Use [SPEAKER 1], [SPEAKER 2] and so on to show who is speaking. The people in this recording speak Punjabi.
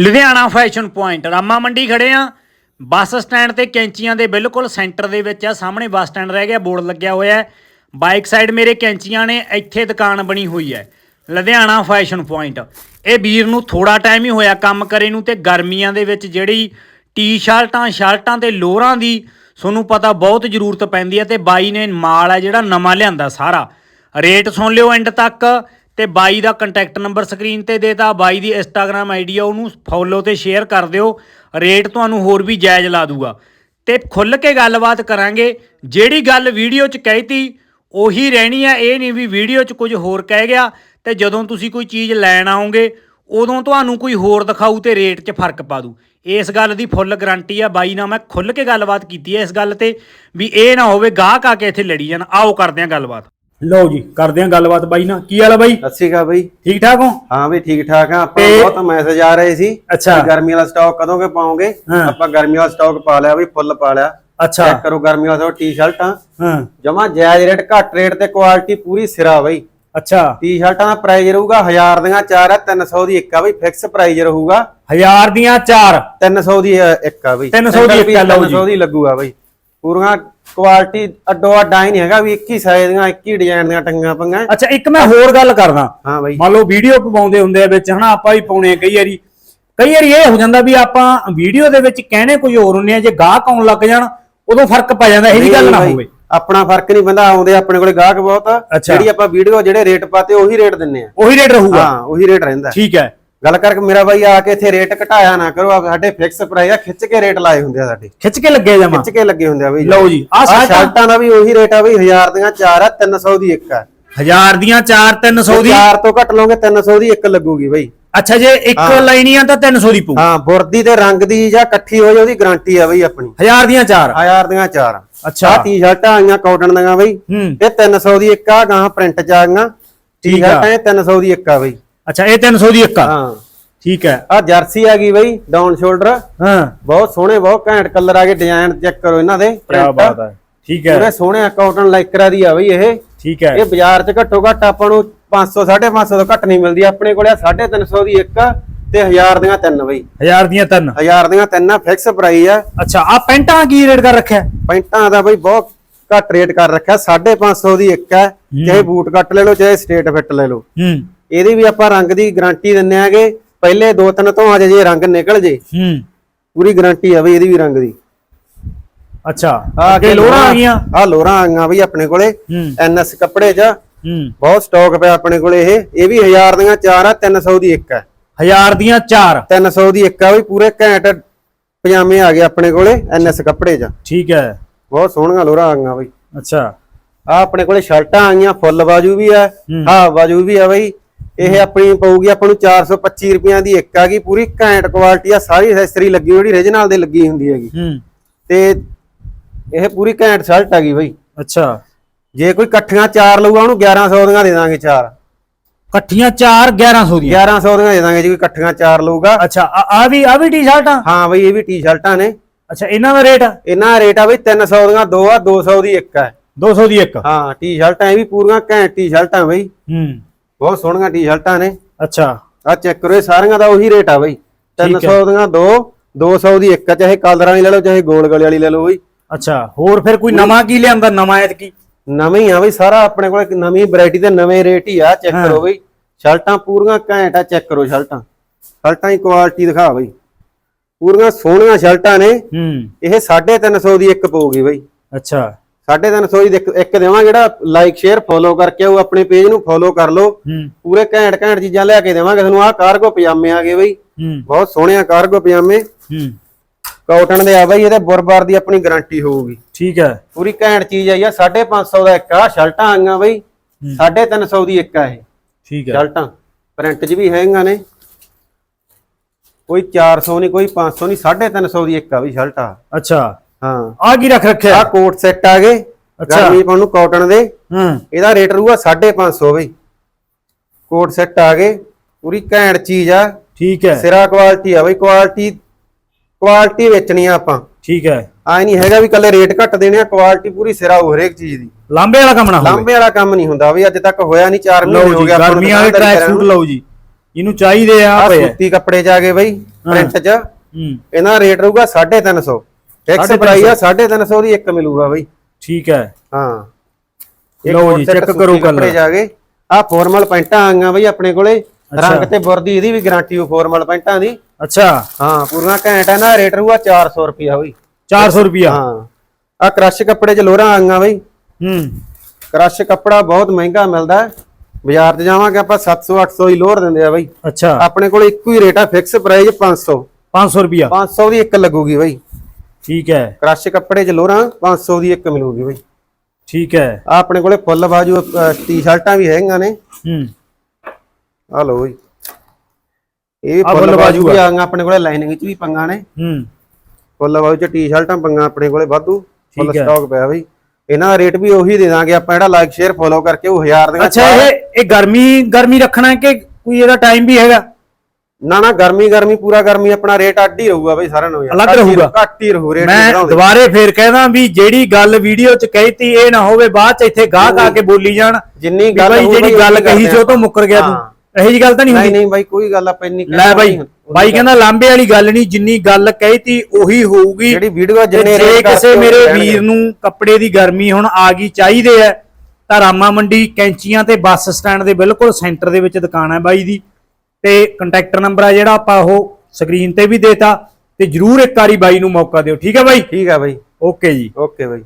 [SPEAKER 1] ਲੁਧਿਆਣਾ ਫੈਸ਼ਨ ਪੁਆਇੰਟ, ਰਾਮਾ ਮੰਡੀ ਖੜੇ ਆ। ਬੱਸ ਸਟੈਂਡ ਤੇ ਕੈਂਚੀਆਂ ਦੇ ਬਿਲਕੁਲ ਸੈਂਟਰ ਦੇ ਵਿੱਚ ਆ, ਸਾਹਮਣੇ ਬੱਸ ਸਟੈਂਡ ਰਹਿ ਗਿਆ, ਬੋਰਡ ਲੱਗਿਆ ਹੋਇਆ ਹੈ। ਬਾਈਕ ਸਾਈਡ ਮੇਰੇ ਕੈਂਚੀਆਂ ਨੇ, ਇੱਥੇ ਦੁਕਾਨ ਬਣੀ ਹੋਈ ਹੈ। ਲੁਧਿਆਣਾ ਫੈਸ਼ਨ ਪੁਆਇੰਟ, ਇਹ ਵੀਰ ਨੂੰ ਥੋੜਾ ਟਾਈਮ ਹੀ ਹੋਇਆ ਕੰਮ ਕਰੇ ਨੂੰ ਤੇ ਗਰਮੀਆਂ ਦੇ ਵਿੱਚ ਜਿਹੜੀ ਟੀ-ਸ਼ਰਟਾਂ, ਸ਼ਰਟਾਂ ਤੇ ਲੋਅਰਾਂ ਦੀ ਤੁਹਾਨੂੰ ਪਤਾ ਬਹੁਤ ਜ਼ਰੂਰਤ ਪੈਂਦੀ ਹੈ ਤੇ ਬਾਈ ਨੇ ਮਾਲ ਹੈ ਜਿਹੜਾ ਨਵਾਂ ਲਿਆਂਦਾ ਸਾਰਾ। ਰੇਟ ਸੁਣ ਲਿਓ ਐਂਡ ਤੱਕ। ਤੇ ਬਾਈ ਦਾ ਕੰਟੈਕਟ ਨੰਬਰ ਸਕਰੀਨ ਤੇ ਦੇਤਾ। ਬਾਈ ਦੀ ਇੰਸਟਾਗ੍ਰam ਆਈਡੀ ਆ, ਉਹਨੂੰ ਫੋਲੋ ਤੇ ਸ਼ੇਅਰ ਕਰ ਦਿਓ। ਰੇਟ ਤੁਹਾਨੂੰ ਹੋਰ ਵੀ ਜਾਇਜ਼ ਲਾ ਦੂਗਾ। ਤੇ ਖੁੱਲ ਕੇ ਗੱਲਬਾਤ ਕਰਾਂਗੇ। ਜਿਹੜੀ ਗੱਲ ਵੀਡੀਓ 'ਚ ਕਹਿਤੀ ਉਹੀ ਰਹਿਣੀ ਆ। ਇਹ ਨਹੀਂ ਵੀ ਵੀਡੀਓ 'ਚ ਕੁਝ ਹੋਰ ਕਹਿ ਗਿਆ ਤੇ ਜਦੋਂ ਤੁਸੀਂ ਕੋਈ ਚੀਜ਼ ਲੈਣ ਆਓਗੇ, ਉਦੋਂ ਤੁਹਾਨੂੰ ਕੋਈ ਹੋਰ ਦਿਖਾਊ ਤੇ ਰੇਟ 'ਚ ਫ਼ਰਕ ਪਾ ਦੂ। ਇਸ ਗੱਲ ਦੀ ਫੁੱਲ ਗਾਰੰਟੀ ਆ। ਬਾਈ ਨਾਲ ਮੈਂ ਖੁੱਲ ਕੇ ਗੱਲਬਾਤ ਕੀਤੀ ਹੈ ਇਸ ਗੱਲ ਤੇ, ਵੀ ਇਹ ਨਾ ਹੋਵੇ ਗਾਹਕ ਆ ਕੇ ਇੱਥੇ ਲੜੀ ਜਾਣ। ਆਓ ਕਰਦੇ ਆਂ ਗੱਲਬਾਤ। ਲਓ ਜੀ ਕਰਦੇ ਆਂ ਗੱਲਬਾਤ ਬਾਈ ਨਾਲ। ਕੀ ਹਾਲ ਆ ਬਾਈ?
[SPEAKER 2] ਸਤਿ ਸ਼੍ਰੀ ਅਕਾਲ ਬਈ।
[SPEAKER 1] ਠੀਕ ਠਾਕ ਹੋ?
[SPEAKER 2] ਹਾਂ ਵੀ ਠੀਕ ਠਾਕ ਆ। ਆਪਾਂ
[SPEAKER 1] ਤੇ-
[SPEAKER 2] ਬਹੁਤ ਮੈਸੇਜ ਆ ਰਹੇ ਸੀ
[SPEAKER 1] ਅੱਛਾ।
[SPEAKER 2] ਕਿ ਗਰਮੀ ਵਾਲਾ ਸਟਾਕ ਕਦੋਂ ਕੇ ਪਾਉਂਗੇ
[SPEAKER 1] ਹਾਂ।
[SPEAKER 2] ਆਪਾਂ ਗਰਮੀ ਵਾਲਾ ਸਟਾਕ ਪਾ ਲਿਆ ਵੀ ਫੁੱਲ ਪਾ ਲਿਆ।
[SPEAKER 1] ਅੱਛਾ।
[SPEAKER 2] ਚੈੱਕ ਕਰੋ ਗਰਮੀ ਵਾਲਾ ਸਟਾਕ ਟੀ-ਸ਼ਰਟਾਂ
[SPEAKER 1] ਹਾਂ।
[SPEAKER 2] ਜਮਾ ਜਾਇਜ਼ ਰੇਟ ਘੱਟ ਰੇਟ ਤੇ ਕੁਆਲਿਟੀ ਪੂਰੀ ਸਿਰਾ ਬਈ।
[SPEAKER 1] ਅੱਛਾ।
[SPEAKER 2] ਟੀ-ਸ਼ਰਟਾਂ ਦਾ ਪ੍ਰਾਈਸ ਰਹੂਗਾ 1000 ਦੀਆਂ 4 ਆ 300 ਦੀ ਇੱਕ ਆ ਬਈ ਫਿਕਸ ਪ੍ਰਾਈਸ ਰਹੂਗਾ।
[SPEAKER 1] ਹਜ਼ਾਰ ਦੀਆਂ ਚਾਰ।
[SPEAKER 2] 300 ਦੀ ਅ, ਇੱਕ ਆ ਬਈ।
[SPEAKER 1] 300 ਦੀ ਇੱਕ ਆ, ਲਓ ਜੀ।
[SPEAKER 2] 300 ਦੀ ਲੱਗੂਗਾ ਬਈ। ਪੂਰੀਆਂ ਕੁਆਲਿਟੀ ਅੱਡੋ ਅੱਡ ਆਈ ਨਹੀਂ ਹੈਗਾ ਵੀ 21 ਸਾਈਜ਼ ਦੀਆਂ 21 ਡਿਜ਼ਾਈਨ ਦੀਆਂ ਟੰਗੀਆਂ ਪੰਗਾਂ
[SPEAKER 1] ਅੱਛਾ ਇੱਕ ਮੈਂ ਹੋਰ ਗੱਲ ਕਰਦਾ।
[SPEAKER 2] ਹਾਂ ਬਈ।
[SPEAKER 1] ਮੰਨ ਲਓ ਵੀਡੀਓ ਪਵਾਉਂਦੇ ਹੁੰਦੇ ਆ ਵਿੱਚ ਹਨਾ ਆਪਾਂ ਵੀ ਪਾਉਣੇ ਆ ਕਈ ਵਾਰੀ। ਕਈ ਵਾਰੀ ਇਹ ਹੋ ਜਾਂਦਾ ਵੀ ਆਪਾਂ ਵੀਡੀਓ ਦੇ ਵਿੱਚ ਕਹਿਣੇ ਕੁਝ ਹੋਰ ਹੁੰਨੇ ਆ ਜੇ ਗਾਹਕ ਆਉਣ ਲੱਗ ਜਾਣ ਉਦੋਂ ਫ਼ਰਕ ਪੈ ਜਾਂਦਾ ਇਹ ਜੀ ਗੱਲ ਨਾ ਹੋਵੇ।
[SPEAKER 2] ਆਪਣਾ ਫ਼ਰਕ ਨਹੀਂ ਬੰਦਾ ਆਉਂਦੇ ਆਪਣੇ ਕੋਲੇ ਗਾਹਕ ਬਹੁਤ। ਜਿਹੜੀ ਆਪਾਂ ਵੀਡੀਓ ਜਿਹੜੇ ਰੇਟ ਪਾਤੇ ਉਹੀ ਰੇਟ ਦਿੰਨੇ ਆ।
[SPEAKER 1] ਉਹੀ ਰੇਟ ਰਹੂਗਾ।
[SPEAKER 2] ਹਾਂ ਉਹੀ ਰੇਟ ਰਹਿੰਦਾ।
[SPEAKER 1] ਠੀਕ ਹੈ।
[SPEAKER 2] ਗੱਲ ਕਰਕੇ ਮੇਰਾ ਬਾਈ ਆ ਕੇ ਇੱਥੇ ਰੇਟ ਘਟਾਇਆ ਨਾ ਕਰੋ ਸਾਡੇ ਫਿਕਸ ਪ੍ਰਾਈਸ ਆ ਖਿੱਚ ਕੇ ਰੇਟ ਲਾਏ ਹੁੰਦੇ ਆ ਸਾਡੇ।
[SPEAKER 1] ਖਿੱਚ ਕੇ ਲੱਗੇ ਜਾਵਾਂ
[SPEAKER 2] ਖਿੱਚ ਕੇ ਲੱਗੇ ਹੁੰਦੇ ਆ ਬਈ
[SPEAKER 1] ਲਓ ਜੀ, ਆਹ
[SPEAKER 2] ਆਹ
[SPEAKER 1] ਸ਼ਰਟਾਂ-
[SPEAKER 2] ਸ਼ਰਟਾਂ ਦਾ ਵੀ ਉਹੀ ਰੇਟ ਆ ਬਈ 1000 ਦੀਆਂ 4 ਆ 300 ਦੀ ਇੱਕ ਆ।
[SPEAKER 1] ਹਜ਼ਾਰ ਦੀਆਂ 4 300 ਦੀ?
[SPEAKER 2] 4 ਤੋਂ ਘੱਟ ਲਓਗੇ 300 ਦੀ ਇੱਕ ਲੱਗੂਗੀ ਬਈ।
[SPEAKER 1] ਅੱਛਾ ਜੇ ਇੱਕ ਲੈਣੀ ਆ ਤਾਂ 300 ਦੀ ਪਊ।
[SPEAKER 2] ਹਾਂ ਬੁਰਦੀ ਤੇ ਰੰਗ ਦੀ ਜਾਂ ਇਕੱਠੀ ਹੋ ਜਾਏ ਉਹਦੀ ਗਾਰੰਟੀ ਆ ਬਈ ਆਪਣੀ।
[SPEAKER 1] ਹਜ਼ਾਰ ਦੀਆਂ 4
[SPEAKER 2] 1000 ਦੀਆਂ 4
[SPEAKER 1] ਅੱਛਾ।
[SPEAKER 2] ਆ ਟੀ-ਸ਼ਰਟਾਂ ਆਈਆਂ ਕਾਟਨ ਦੀਆਂ ਬਈ।
[SPEAKER 1] ਹੂੰ।
[SPEAKER 2] ਇਹ 300 ਦੀ ਇੱਕ ਆ ਗਾਂ ਪ੍ਰਿੰਟ ਚ ਆ ਗਈਆਂ।
[SPEAKER 1] ਠੀਕ ਆ।
[SPEAKER 2] ਟੀ-ਸ਼ਰਟਾਂ ਇਹ 300 ਦੀ ਇੱਕ ਆ ਬਈ।
[SPEAKER 1] ਅੱਛਾ ਇਹ 300 ਦੀ ਇੱਕ ਆ।
[SPEAKER 2] ਹਾਂ।
[SPEAKER 1] ਠੀਕ ਹੈ।
[SPEAKER 2] ਆ ਜਰਸੀ ਆ ਗਈ ਬਈ ਡਾਊਨ ਸ਼ੋਲਡਰ
[SPEAKER 1] ਹਾਂ।
[SPEAKER 2] ਬਹੁਤ ਸੋਹਣੇ ਬਹੁਤ ਘੈਂਟ ਕਲਰ ਆ ਗਏ ਡਿਜ਼ਾਈਨ ਚੈੱਕ ਕਰੋ ਇਹਨਾਂ ਦੇ
[SPEAKER 1] ਕੀ। ਬਾਤ ਹੈ। ਠੀਕ ਹੈ।
[SPEAKER 2] ਪੂਰੇ ਸੋਹਣੇ ਕਾਟਨ ਲਾਈਕਰਾ ਦੀ ਆ ਬਈ ਇਹ।
[SPEAKER 1] ਠੀਕ ਹੈ।
[SPEAKER 2] ਇਹ ਬਾਜ਼ਾਰ 'ਚ ਘੱਟੋ ਘੱਟ ਆਪਾਂ ਨੂੰ 500 550 ਤੋਂ ਘੱਟ ਨਹੀਂ ਮਿਲਦੀ। ਆਪਣੇ ਕੋਲੇ 350 ਦੀ ਇੱਕ ਤੇ 1000 ਦੀਆਂ ਤਿੰਨ ਬਈ।
[SPEAKER 1] ਹਜ਼ਾਰ ਦੀਆਂ ਤਿੰਨ।
[SPEAKER 2] 1000 ਦੀਆਂ ਤਿੰਨ ਆ ਫਿਕਸ ਪ੍ਰਾਈਸ ਆ।
[SPEAKER 1] ਅੱਛਾ ਆ ਪੈਂਟਾਂ ਕੀ ਰੇਟ ਕਰ ਰੱਖਿਆ?
[SPEAKER 2] ਪੈਂਟਾਂ ਦਾ ਬਈ ਬਹੁਤ ਘੱਟ ਰੇਟ ਕਰ ਰੱਖਿਆ 550 ਦੀ ਇੱਕ ਹੈ। ਚਾਹੇ ਬੂਟ ਕੱਟ ਲੈ ਲਓ ਚਾਹੇ ਸਟੇਟ ਫਿੱਟ ਲੈ ਲਓ।
[SPEAKER 1] ਹੂੰ।
[SPEAKER 2] ਇਹਦੀ ਵੀ ਆਪਾਂ ਰੰਗ ਦੀ ਗਾਰੰਟੀ ਦਿੰਨੇ ਆਗੇ ਪਹਿਲੇ ਦੋ ਤਿੰਨ ਤੋਂ ਆ ਜੇ ਰੰਗ ਨਿਕਲ ਜੇ।
[SPEAKER 1] ਹੂੰ।
[SPEAKER 2] ਪੂਰੀ ਗਾਰੰਟੀ ਆ ਬਈ ਇਹਦੀ ਵੀ ਰੰਗ ਦੀ।
[SPEAKER 1] ਅੱਛਾ।
[SPEAKER 2] ਆ
[SPEAKER 1] ਅੱਗੇ ਲੋੜਾਂ ਆ ਗਈਆਂ
[SPEAKER 2] ਆ ਲੋਰਾਂ ਆ ਗਈਆਂ ਬਈ ਆਪਣੇ ਕੋਲੇ। ਐਨਐਸ ਕੱਪੜੇ 'ਚ।
[SPEAKER 1] ਹੂੰ।
[SPEAKER 2] ਬਹੁਤ ਸਟਾਕ ਪਿਆ ਆਪਣੇ ਕੋਲੇ ਇਹ। ਇਹ ਵੀ 1000 ਦੀਆਂ ਚਾਰ ਆ 300 ਦੀ ਇੱਕ ਹੈ
[SPEAKER 1] ਹਜ਼ਾਰ ਦੀਆਂ ਚਾਰ?
[SPEAKER 2] 300 ਦੀ ਇੱਕ ਆ ਬਈ ਪੂਰੇ ਘੈਂਟ ਪਜਾਮੇ ਆ ਗਏ ਆਪਣੇ ਕੋਲੇ ਐਨਐਸ ਕੱਪੜੇ 'ਚ।
[SPEAKER 1] ਠੀਕ ਹੈ।
[SPEAKER 2] ਬਹੁਤ ਸੋਹਣੀਆਂ ਲੋਰਾਂ ਆ ਗਈਆਂ ਬਈ।
[SPEAKER 1] ਅੱਛਾ।
[SPEAKER 2] ਆ ਆਪਣੇ ਕੋਲੇ ਸ਼ਰਟਾਂ ਆਈਆਂ ਫੁੱਲ ਬਾਜੂ ਵੀ ਆ
[SPEAKER 1] ਹੂੰ।
[SPEAKER 2] ਹਾਂ ਬਾਜੂ ਵੀ ਆ ਬਈ। ਇਹ ਆਪਣੀ ਪਊਗੀ ਆਪਾਂ ਨੂੰ 425 ਰੁਪਈਆਂ ਦੀ ਇੱਕ ਆ ਗਈ ਪੂਰੀ ਘੈਂਟ ਕੁਆਲਿਟੀ ਆ ਸਾਰੀ ਐਕਸੈਸਰੀ ਲੱਗੀ ਜਿਹੜੀ ਰੀਜਨਲ ਦੇ ਲੱਗੀ ਹੁੰਦੀ ਹੈਗੀ।
[SPEAKER 1] ਹੂੰ।
[SPEAKER 2] ਤੇ ਇਹ ਪੂਰੀ ਘੈਂਟ ਸ਼ਰਟ ਆ ਗਈ ਬਈ।
[SPEAKER 1] ਅੱਛਾ।
[SPEAKER 2] ਜੇ ਕੋਈ ਇਕੱਠੀਆਂ ਚਾਰ ਲਊਗਾ ਉਹਨੂੰ 1100 ਦੀਆਂ ਦੇ ਦਾਂਗੇ ਚਾਰ।
[SPEAKER 1] ਇਕੱਠੀਆਂ ਚਾਰ 1100 ਦੀਆਂ?
[SPEAKER 2] 1100 ਦੀਆਂ ਦੇ ਦਾਂਗੇ ਜੇ ਕੋਈ ਇਕੱਠੀਆਂ ਚਾਰ ਲਊਗਾ।
[SPEAKER 1] ਅੱਛਾ ਆ ਵੀ ਆ ਵੀ ਟੀ-ਸ਼ਰਟਾਂ
[SPEAKER 2] ਹਾਂ ਬਈ ਇਹ ਵੀ ਟੀ-ਸ਼ਰਟਾਂ ਨੇ।
[SPEAKER 1] ਅੱਛਾ ਇਹਨਾਂ ਦਾ ਰੇਟ
[SPEAKER 2] ਇਹਨਾਂ ਦਾ ਰੇਟ ਆ ਬਈ 300 ਦੀਆਂ ਦੋ ਆ 200 ਦੀ ਇੱਕ ਆ।
[SPEAKER 1] 200 ਦੀ ਇੱਕ?
[SPEAKER 2] ਹਾਂ ਟੀ-ਸ਼ਰਟਾਂ ਇਹ ਵੀ ਪੂਰੀਆਂ ਘੈਂਟ ਟੀ-ਸ਼ਰਟਾਂ ਬਈ।
[SPEAKER 1] ਹੂੰ।
[SPEAKER 2] ਬਹੁਤ ਸੋਹਣੀਆਂ ਟੀ-ਸ਼ਰਟਾਂ ਨੇ।
[SPEAKER 1] ਅੱਛਾ।
[SPEAKER 2] ਆ ਚੈੱਕ ਕਰੋ ਇਹ ਸਾਰੀਆਂ ਦਾ ਉਹੀ ਰੇਟ ਆ ਬਈ।
[SPEAKER 1] ਠੀਕ
[SPEAKER 2] 300 ਦੀਆਂ ਦੋ 200 ਦੀ ਇੱਕ ਚਾਹੇ ਕਲਰ ਵਾਲੀ ਲੈ ਲਓ ਚਾਹੇ ਗੋਲ ਗਲੇ ਵਾਲੀ ਲੈ ਲਓ ਬਈ।
[SPEAKER 1] ਅੱਛਾ ਹੋਰ ਫਿਰ ਕੋਈ ਨਵਾਂ ਕੀ ਲਿਆਂਦਾ ਨਵਾਂ ਐਤਕੀ?
[SPEAKER 2] ਨਵੇਂ ਹੀ ਆ ਬਈ ਸਾਰਾ ਆਪਣੇ ਕੋਲ ਨਵੀਂ ਵੈਰਾਈਟੀ ਤੇ ਨਵੇਂ ਰੇਟ ਹੀ ਆ ਚੈੱਕ। ਕਰੋ ਬਈ। ਸ਼ਰਟਾਂ ਪੂਰੀਆਂ ਘੈਂਟ ਆ ਚੈੱਕ ਕਰੋ ਸ਼ਰਟਾਂ। ਸ਼ਰਟਾਂ ਦੀ ਕੁਆਲਿਟੀ ਦਿਖਾ ਬਈ। ਪੂਰੀਆਂ ਸੋਹਣੀਆਂ ਸ਼ਰਟਾਂ ਨੇ।
[SPEAKER 1] ਹੂੰ।
[SPEAKER 2] ਇਹ 350 ਦੀ ਇੱਕ ਪਊਗੀ ਬਈ।
[SPEAKER 1] ਅੱਛਾ।
[SPEAKER 2] 350 ਦੀ ਇੱਕ- ਇੱਕ ਦੇਵਾਂਗੇ ਜਿਹੜਾ ਲਾਈਕ ਸ਼ੇਅਰ ਫੋਲੋ ਕਰਕੇ ਉਹ ਆਪਣੇ ਪੇਜ ਨੂੰ ਫੋਲੋ ਕਰ ਲਓ।
[SPEAKER 1] ਹੂੰ।
[SPEAKER 2] ਪੂਰੇ ਘੈਂਟ ਘੈਂਟ ਚੀਜ਼ਾਂ ਲਿਆ ਕੇ ਦੇਵਾਂਗੇ ਤੁਹਾਨੂੰ। ਆਹ ਕਾਰਗੋ ਪਜਾਮੇ ਆ ਗਏ ਬਈ।
[SPEAKER 1] ਹੂੰ।
[SPEAKER 2] ਬਹੁਤ ਸੋਹਣੇ ਆ ਕਾਰਗੋ ਪਜਾਮੇ।
[SPEAKER 1] ਹੂੰ।
[SPEAKER 2] ਕਾਟਨ ਦੇ ਆ ਬਾਈ ਇਹਦੇ ਬੁਰਬਾਰ ਦੀ ਆਪਣੀ ਗਾਰੰਟੀ ਹੋਊਗੀ।
[SPEAKER 1] ਠੀਕ ਹੈ।
[SPEAKER 2] ਪੂਰੀ ਘੈਂਟ ਚੀਜ਼ ਆਈ ਆ। 550 ਦਾ ਇੱਕ ਆ ਸ਼ਰਟਾਂ ਆਈਆਂ ਬਈ। 350 ਦੀ ਇੱਕ ਆ ਇਹ।
[SPEAKER 1] ਠੀਕ ਹੈ।
[SPEAKER 2] ਸ਼ਰਟਾਂ। ਪ੍ਰਿੰਟ 'ਚ ਵੀ ਹੈਗੀਆਂ ਨੇ। ਕੋਈ 400 ਨਹੀਂ ਕੋਈ 500 ਨਹੀਂ 350 ਦੀ ਇੱਕ ਆ ਬਈ ਸ਼ਰਟਾਂ।
[SPEAKER 1] ਅੱਛਾ।
[SPEAKER 2] ਹਾਂ।
[SPEAKER 1] ਆ ਕੀ ਰੱਖ ਰੱਖਿਆ?
[SPEAKER 2] ਆ ਕੋਟ ਸੈੱਟ ਆ ਗਏ।
[SPEAKER 1] ਅੱਛਾ।
[SPEAKER 2] ਗਰਮੀ ਪਾਉਣ ਨੂੰ ਕਾਟਨ ਦੇ।
[SPEAKER 1] ਹੂੰ।
[SPEAKER 2] ਇਹਦਾ ਰੇਟ ਰਹੂਗਾ 550 ਬਈ। ਕੋਟ ਸੈੱਟ ਆ ਗਏ। ਪੂਰੀ ਘੈਂਟ ਚੀਜ਼ ਆ।
[SPEAKER 1] ਠੀਕ ਹੈ।
[SPEAKER 2] ਸਿਰਾ ਕੁਆਲਿਟੀ ਆ ਬਈ। ਕੁਆਲਿਟੀ ਕੁਆਲਿਟੀ ਵੇਚਣੀ ਆ ਆਪਾਂ।
[SPEAKER 1] ਠੀਕ ਹੈ।
[SPEAKER 2] ਆਏ ਨਹੀਂ ਹੈਗਾ ਵੀ ਕੱਲੇ ਰੇਟ ਘੱਟ ਦੇਣੇ ਆ ਕੁਆਲਿਟੀ ਪੂਰੀ ਸਿਰਾ ਹੋ ਹਰੇਕ ਚੀਜ਼ ਦੀ।
[SPEAKER 1] ਲਾਂਬੇ ਵਾਲਾ ਕੰਮ ਨਾ ਹੋਵੇ।
[SPEAKER 2] ਲਾਂਬੇ ਵਾਲਾ ਕੰਮ ਨਹੀਂ ਹੁੰਦਾ ਵੀ ਅੱਜ ਤੱਕ ਹੋਇਆ ਨਹੀਂ 4 ਮਹੀਨੇ ਹੋ ਨੂੰ
[SPEAKER 1] ਗਰਮੀਆਂ ਵਾਲੇ ਟਰੈਕ ਸੂਟ। ਲਓ ਜੀ। ਇਹਨੂੰ ਚਾਹੀਦੇ ਆ ਪਏ ਆ।
[SPEAKER 2] ਸੂਤੀ ਕੱਪੜੇ ਜਾ ਕੇ ਬਈ ਪ੍ਰਿੰਟ 'ਚ।
[SPEAKER 1] ਹੂੰ।
[SPEAKER 2] ਇਹਨਾਂ ਰੇਟ ਰਹੂਗਾ 350 ਫਿਕਸ
[SPEAKER 1] 350
[SPEAKER 2] ਪ੍ਰਾਈਸ ਆ 350 ਦੀ ਇੱਕ ਮਿਲੂਗਾ ਬਈ।
[SPEAKER 1] ਠੀਕ ਹੈ।
[SPEAKER 2] ਹਾਂ।
[SPEAKER 1] ਲਓ ਜੀ,
[SPEAKER 2] ਸੂਤੀ
[SPEAKER 1] ਕਰੋ
[SPEAKER 2] ਕੱਪੜੇ। ਜਾ ਕੇ। ਆ ਫਾਰਮਲ ਪੈਂਟਾਂ ਆਈਆਂ ਬਈ ਆਪਣੇ ਕੋਲੇ। ਰੰਗ ਤੇ ਵਰਦੀ ਇਹਦੀ ਵੀ ਗਾਰੰਟੀ ਹੋ ਫਾਰਮਲ ਪੈਂਟਾਂ ਦੀ।
[SPEAKER 1] ਅੱਛਾ।
[SPEAKER 2] ਹਾਂ ਪੂਰਾ ਘੈਂਟ ਹੈ ਨਾ ਰੇਟ ਰਹੂਗਾ 400 ਰੁਪਿਆ ਬਈ।
[SPEAKER 1] 400 ਰੁਪਿਆ
[SPEAKER 2] ਹਾਂ। ਆ ਕ੍ਰਸ਼ ਕੱਪੜੇ 'ਚ ਲੋਰਾਂ ਆਈਆਂ ਬਈ।
[SPEAKER 1] ਹੂੰ।
[SPEAKER 2] ਕ੍ਰਸ਼ ਕੱਪੜਾ ਬਹੁਤ ਮਹਿੰਗਾ ਮਿਲਦਾ। ਹੈ ਬਾਜ਼ਾਰ 'ਚ ਜਾਵਾਂਗੇ ਆਪਾਂ 700 800 ਹੀ ਲੋਰ ਦਿੰਦੇ ਆ ਬਈ।
[SPEAKER 1] ਅੱਛਾ।
[SPEAKER 2] ਆਪਣੇ ਕੋਲ ਇੱਕੋ ਹੀ ਰੇਟ ਆ ਫਿਕਸ ਪ੍ਰਾਈਸ 500
[SPEAKER 1] 500 ਰੁਪਿਆ
[SPEAKER 2] 500 ਦੀ ਇੱਕ ਲੱਗੂਗੀ ਬਈ।
[SPEAKER 1] ਠੀਕ ਹੈ।
[SPEAKER 2] ਕ੍ਰਸ਼ ਕੱਪੜੇ 'ਚ ਲੋਰਾਂ 500 ਦੀ ਇੱਕ ਮਿਲੂਗੀ ਬਈ।
[SPEAKER 1] ਠੀਕ ਹੈ।
[SPEAKER 2] ਆ ਆਪਣੇ ਕੋਲੇ ਫੁੱਲ ਬਾਜੂ ਟੀ-ਸ਼ਰਟਾਂ ਵੀ ਹੈਗੀਆਂ ਨੇ।
[SPEAKER 1] ਹੂੰ।
[SPEAKER 2] ਆ ਲਓ ਜੀ ਇਹ ਫੁੱਲ ਬਾਜੂ ਵੀ ਆਪਣੇ ਕੋਲੇ ਲਾਈਨਿੰਗ 'ਚ ਵੀ ਪੰਗਾਂ ਨੇ।
[SPEAKER 1] ਹੂੰ।
[SPEAKER 2] ਫੁੱਲ ਬਾਜੂ 'ਚ ਟੀ-ਸ਼ਰਟਾਂ ਪੰਗਾਂ ਆਪਣੇ ਕੋਲੇ ਵਾਧੂ। ਫੁੱਲ। ਸਟਾਕ ਪਿਆ ਬਈ। ਇਹਨਾਂ ਦਾ ਰੇਟ ਵੀ ਉਹੀ ਦੇ ਦਾਂਗੇ ਆਪਾਂ ਜਿਹੜਾ ਲਾਈਕ ਸ਼ੇਅਰ ਫੋਲੋ ਕਰਕੇ ਉਹ 1000 ਦੀਆਂ
[SPEAKER 1] ਅੱਛਾ ਇਹ ਇਹ ਗਰਮੀ ਗਰਮੀ ਰੱਖਣਾ ਕਿ ਕੋਈ ਇਹਦਾ ਟਾਈਮ ਵੀ ਹੈਗਾ?
[SPEAKER 2] ਨਾ ਨਾ ਗਰਮੀ ਗਰਮੀ ਪੂਰਾ ਗਰਮੀ ਆਪਣਾ ਰੇਟ ਅੱਡ ਹੀ ਰਹੂਗਾ ਬਈ ਸਾਰਿਆਂ ਨੂੰ।
[SPEAKER 1] ਅਲੱਗ ਰਹੂਗਾ।
[SPEAKER 2] ਘੱਟ ਹੀ ਰਹੂ ਰੇਟ
[SPEAKER 1] ਮੈਂ ਦੁਬਾਰੇ ਫੇਰ ਕਹਿਦਾ ਵੀ ਜਿਹੜੀ ਗੱਲ ਵੀਡੀਓ 'ਚ ਕਹੀਤੀ ਇਹ ਨਾ ਹੋਵੇ ਬਾਅਦ 'ਚ ਇੱਥੇ ਗਾਹਕ ਆ ਕੇ ਬੋਲੀ ਜਾਣ
[SPEAKER 2] ਜਿੰਨੀ ਗੱਲ
[SPEAKER 1] ਜਿਹੜੀ ਗੱਲ ਕਹੀ ਸੀ ਉਹ ਤੋਂ ਮੁੱਕਰ ਗਿਆ। ਤੂੰ। ਇਹੋ ਜੀ ਗੱਲ ਤਾਂ ਨਹੀਂ ਹੁੰਦੀ।
[SPEAKER 2] ਨਹੀਂ ਬਾਈ ਕੋਈ ਗੱਲ ਆਪਾਂ ਇੰਨੀ
[SPEAKER 1] ਲੈ ਬਾਈ ਬਾਈ ਕਹਿੰਦਾ ਲਾਂਬੇ ਵਾਲੀ ਗੱਲ ਨਹੀਂ ਜਿੰਨੀ ਗੱਲ ਕਹੀਤੀ ਉਹੀ ਹੋਊਗੀ।
[SPEAKER 2] ਜਿਹੜੀ ਵੀਡੀਓ ਜਿੰਨੇ
[SPEAKER 1] ਜੇ ਕਿਸੇ ਮੇਰੇ। ਵੀਰ ਨੂੰ ਕੱਪੜੇ ਦੀ ਗਰਮੀ ਹੁਣ ਆ ਗਈ ਚਾਹੀਦੇ ਆ ਤਾਂ ਰਾਮਾ ਮੰਡੀ ਕੈਂਚੀਆਂ ਤੇ ਬੱਸ ਸਟੈਂਡ ਦੇ ਬਿਲਕੁਲ ਸੈਂਟਰ ਦੇ ਵਿੱਚ ਦੁਕਾਨ ਹੈ ਬਾਈ ਦੀ। ਤੇ ਕੰਟੈਕਟਰ ਨੰਬਰ ਆ ਜਿਹੜਾ ਆਪਾਂ ਉਹ ਸਕਰੀਨ ਤੇ ਵੀ ਦੇਤਾ ਤੇ ਜਰੂਰ ਇੱਕ ਵਾਰੀ ਬਾਈ ਨੂੰ ਮੌਕਾ ਦਿਓ। ਠੀਕ ਹੈ ਬਾਈ?
[SPEAKER 2] ਠੀਕ ਆ ਬਾਈ।
[SPEAKER 1] ਓਕੇ ਜੀ।
[SPEAKER 2] ਓਕੇ ਬਾਈ।